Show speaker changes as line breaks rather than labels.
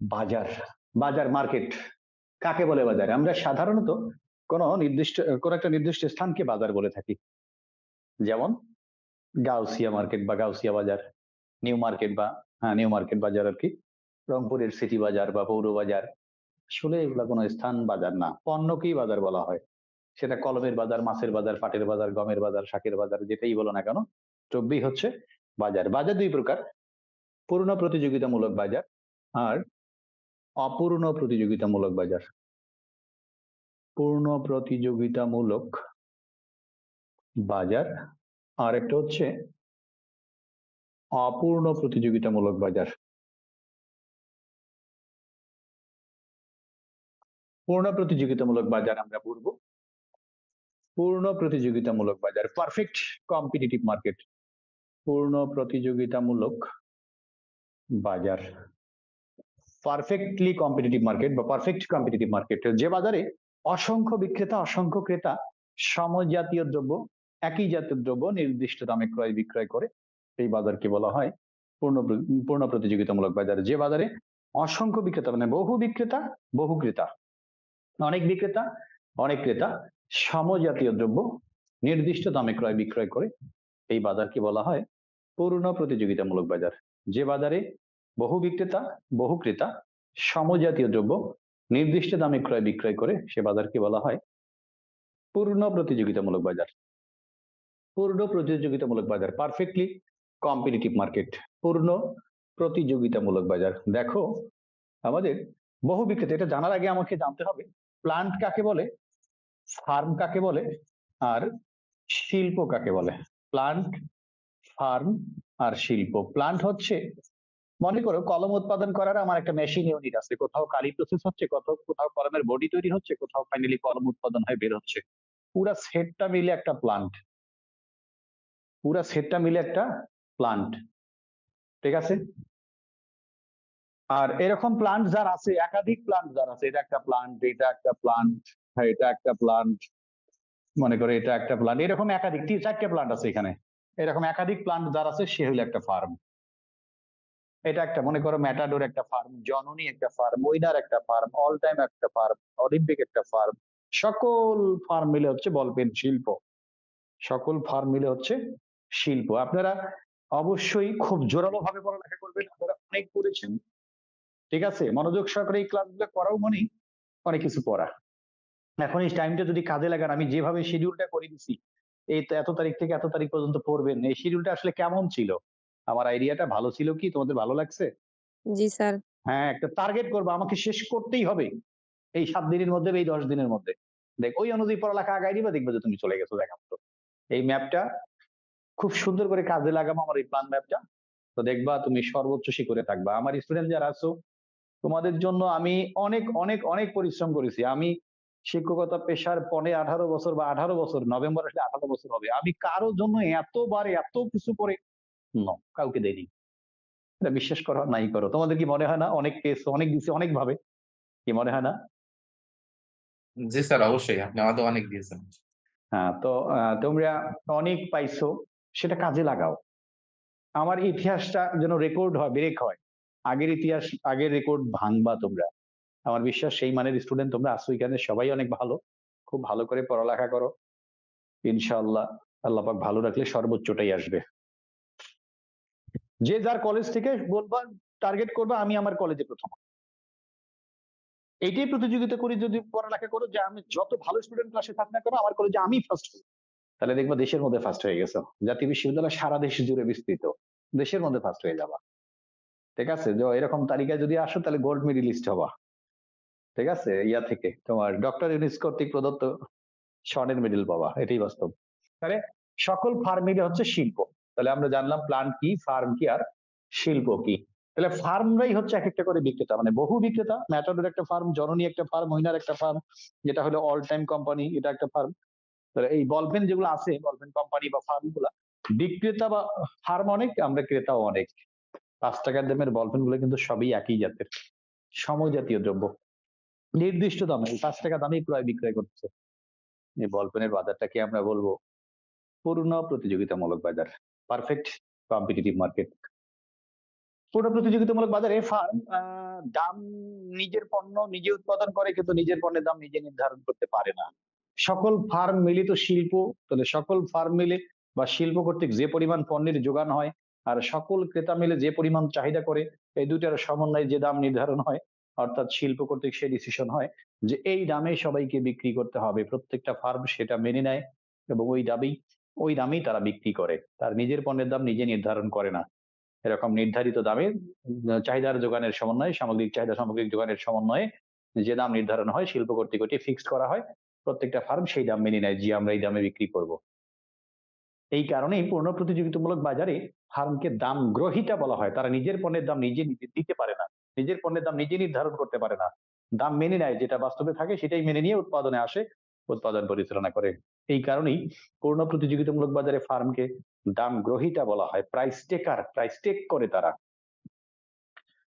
বাজার বাজার মার্কেট, কাকে বলে বাজার? আমরা সাধারণত কোন নির্দিষ্ট, কোন একটা নির্দিষ্ট স্থানকে বাজার বলে থাকি। যেমন গাউসিয়া মার্কেট বা গাউসিয়া বাজার, নিউ মার্কেট বা হ্যাঁ নিউ মার্কেট বাজার আর কি, রংপুরের সিটি বাজার বা পৌর বাজার। আসলে এগুলো কোনো স্থান বাজার না, পণ্যকেই বাজার বলা হয়। সেটা কলমের বাজার, মাছের বাজার পাটের বাজার, গমের বাজার, শাকের বাজার, যেটাই বলো না কেন, চব্বিশ হচ্ছে বাজার। বাজার দুই প্রকার পূর্ণ প্রতিযোগিতামূলক বাজার আর অপূর্ণ প্রতিযোগিতামূলক বাজার। পূর্ণ প্রতিযোগিতামূলক বাজার। আর একটা হচ্ছে অপূর্ণ প্রতিযোগিতামূলক বাজার। পূর্ণ প্রতিযোগিতামূলক বাজার আমরা বলব পূর্ণ প্রতিযোগিতামূলক বাজার পারফেক্ট কম্পিটিটিভ মার্কেট পূর্ণ প্রতিযোগিতামূলক বাজার। পারফেক্টলি কম্পিটিটিভ মার্কেট বা পারফেক্ট কম্পিটিটিভ মার্কেট যে বাজারে অসংখ্য বিক্রেতা, অসংখ্য ক্রেতা সমজাতীয় দ্রব্য, একই জাতীয় দ্রব্য নির্দিষ্ট দামে ক্রয় বিক্রয় করে এই বাজারকে বলা হয় পূর্ণ পূর্ণ প্রতিযোগিতামূলক বাজার। যে বাজারে অসংখ্য বিক্রেতা মানে বহু বিক্রেতা, বহু ক্রেতা, অনেক বিক্রেতা, অনেক ক্রেতা সমজাতীয় দ্রব্য নির্দিষ্ট দামে ক্রয় বিক্রয় করে এই বাজারকে বলা হয় পূর্ণ প্রতিযোগিতামূলক বাজার। যে বাজারে বহু বিক্রেতা, বহু ক্রেতা সমজাতীয় দ্রব্য, নির্দিষ্ট দামে ক্রয় বিক্রয় করে সে বাজারকে বলা হয় পূর্ণ প্রতিযোগিতামূলক বাজার। পূর্ণ প্রতিযোগিতামূলক বাজার পারফেক্টলি কম্পিটিটিভ মার্কেট পূর্ণ প্রতিযোগিতামূলক বাজার। দেখো, আমাদের বহু বিক্রেতা, এটা জানার আগে আমাকে জানতে হবে প্লান্ট কাকে বলে ফার্ম কাকে বলে, আর শিল্প কাকে বলে? প্লান্ট ফার্ম আর শিল্প। প্লান্ট হচ্ছে মনে করো কলম উৎপাদন করার আমার একটা মেশিন ইউনিট আছে। কোথাও কালি প্রসেস হচ্ছে, কোথাও কোথাও কলমের বডি তৈরি হচ্ছে, কোথাও ফাইনালি কলম উৎপাদন হয়ে বের হচ্ছে। পুরা সেটটা মিলে একটা প্লান্ট পুরা সেটটা মিলে একটা প্লান্ট ঠিক আছে? আর এরকম প্লান্ট যার আছে, একাধিক প্লান্ট যার আছে, এটা একটা প্লান্ট এটা একটা প্লান্ট হ্যাঁ এটা একটা প্লান্ট মনে করে এটা একটা প্লান্ট এরকম একাধিক, তিন চারটে প্লান্ট আছে এখানে। এরকম একাধিক প্লান্ট যার আছে, সে হলো একটা ফার্ম এটা একটা, মনে করো ম্যাটাডোর একটা ফার্ম জননী একটা ফার্ম ওইনার একটা ফার্ম অল টাইম একটা ফার্ম অলিম্পিক একটা ফার্ম সকল ফার্ম মিলে হচ্ছে বলপেন শিল্প। সকল ফার্ম মিলে হচ্ছে শিল্প। আপনারা অবশ্যই খুব জোরালো ভাবে পড়ালেখা করবেন, আপনারা অনেক পড়েছেন। ঠিক আছে? মনোযোগ সহকারে এই ক্লাসগুলো করাও মনে অনেক কিছু পড়া। এখন এই টাইমটা যদি কাজে লাগান, আমি যেভাবে শিডিউলটা করে দিছি, এই এত তারিখ থেকে এত তারিখ পর্যন্ত পড়বেন, এই শিডিউলটা আসলে কেমন ছিল? আমার আইডিয়াটা ভালো ছিল কি? তোমাদের ভালো লাগছে?
জি স্যার।
হ্যাঁ একটা টার্গেট করব আমাকে শেষ করতেই হবে। এই সাত দিনের মধ্যে এই দশ দিনের মধ্যে। দেখ ওই অনুযায়ী পড়ালেখা আগাই দিবা দেখবে যে তুমি চলে গেছো দেখা এই ম্যাপটা খুব সুন্দর করে কাজে লাগাবো আমার এই প্ল্যান ম্যাপটা তো দেখবা তুমি সর্বোচ্চ শিখরে থাকবা। আমার স্টুডেন্ট যারা আছো তোমাদের জন্য আমি অনেক অনেক অনেক পরিশ্রম করেছি। আমি শিক্ষকতা পেশার পনে আঠারো বছর বা আঠারো বছর নভেম্বর আসলে আঠারো বছর হবে। আমি কারোর জন্য এতবার এত কিছু করে কাউকে দেয়নি। এটা বিশ্বাস করো নাই করো। তোমাদের কি মনে হয় না? অনেক কেস অনেক দিছে অনেক ভাবে কি মনে হয় না?
জি স্যার অবশ্যই। আপনি আমাদের অনেক দিয়েছেন।
হ্যাঁ তো তোমরা অনেক পাইছো সেটা কাজে লাগাও। আমার ইতিহাসটা যেন রেকর্ড হয় ব্রেক হয়। আগের ইতিহাস আগের রেকর্ড ভাঙবা তোমরা। আমার বিশ্বাস সেই মানের স্টুডেন্ট তোমরা আসো এখানে সবাই অনেক ভালো। খুব ভালো করে পড়ালেখা করো। ইনশাল্লাহ আল্লাহ পাক ভালো রাখলে সর্বোচ্চটাই আসবে। যে যার কলেজ থেকে বলবা টার্গেট করবা, আমি আমার কলেজে প্রথম এইটাই প্রতিযোগিতা করি যদি পড়ালেখা করো যে আমি যত ভালো স্টুডেন্ট ক্লাসে থাক না কেন, আমার কলেজে আমি ফার্স্ট হই তাহলে দেখবা দেশের মধ্যে ফার্স্ট হয়ে গেছো। জাতীয় বিশ্ববিদ্যালয় সারা দেশ জুড়ে বিস্তৃত। দেশের মধ্যে ফার্স্ট হয়ে যাবা। ঠিক আছে? যে এরকম তালিকায় যদি আসো, তাহলে গোল্ড মেডেলিস্ট হবা। ঠিক আছে? ইয়া থেকে তোমার ডক্টর ইউনিস কর্তৃক প্রদত্ত স্বর্ণের মেডেল পাবা। এটাই বাস্তব। তাহলে সকল ফার্ম মিলে হচ্ছে শিল্প। তাহলে আমরা জানলাম প্লান্ট কি ফার্ম কি আর শিল্প কি। তাহলে ফার্মরাই হচ্ছে এক একটা করে বিক্রেতা মানে বহু বিক্রেতা ম্যাটাডোর একটা ফার্ম জননী একটা ফার্ম মহিনার একটা ফার্ম যেটা হলো অল টাইম কোম্পানি এটা একটা ফার্ম তাহলে এই বলপেন যেগুলো আছে বলপেন কোম্পানি বা ফার্মগুলা, বিক্রেতা বা ফার্ম অনেক, আমরা ক্রেতাও অনেক। পাঁচ টাকার দামের বলপেনগুলো কিন্তু সবই একই জাতের, সমজাতীয় দ্রব্য। নির্দিষ্ট দামে পাঁচ টাকা দামেই ক্রয় বিক্রয় করছে। এই বলপেনের বাজারটাকে আমরা বলব পূর্ণ প্রতিযোগিতামূলক বাজার। পারফেক্ট কম্পিটিটিভ মার্কেট পূর্ণ প্রতিযোগিতামূলক বাজারে ফার্ম দাম নিজের পণ্য নিজে উৎপাদন করে, কিন্তু নিজের পণ্যের দাম নিজে নির্ধারণ করতে পারে না। সকল ফার্ম মিলিত শিল্প, তাহলে সকল ফার্ম মিলে বা শিল্প কর্তৃক যে পরিমাণ পণ্যের যোগান হয়, আর সকল ক্রেতা মিলে যে পরিমাণ চাহিদা করে, এই দুটার সমন্বয়ে যে দাম নির্ধারণ হয়, অর্থাৎ শিল্প কর্তৃক সে ডিসিশন হয় যে এই দামে সবাইকে বিক্রি করতে হবে। প্রত্যেকটা ফার্ম সেটা মেনে নেয় এবং ওই দামেই ওই দামেই তারা বিক্রি করে। তার নিজের পণ্যের দাম নিজে নির্ধারণ করে না। এরকম নির্ধারিত দামে চাহিদার যোগানের সমন্বয়ে, সামগ্রিক চাহিদা সামগ্রিক যোগানের সমন্বয়ে যে দাম নির্ধারণ হয়, শিল্প কর্তৃক ওটি ফিক্সড করা হয়। প্রত্যেকটা ফার্ম সেই দাম মেনে নেয়, যে আমরা এই দামে বিক্রি করব। এই কারণেই পূর্ণ প্রতিযোগিতামূলক বাজারে ফার্মকে দাম গ্রহিতা বলা হয়। তারা নিজের পণ্যের দাম নিজে দিতে পারে না। নিজের পণ্যের দাম নিজে নির্ধারণ করতে পারে না। দাম মেনে নেয়, যেটা বাস্তবে থাকে সেটাই মেনে নিয়ে উৎপাদনে আসে, উৎপাদন পরিচালনা করে। এই কারণেই পূর্ণ প্রতিযোগিতামূলক বাজারে ফার্মকে দাম গ্রহিতা বলা হয়। প্রাইস টেকার প্রাইস টেক করে তারা।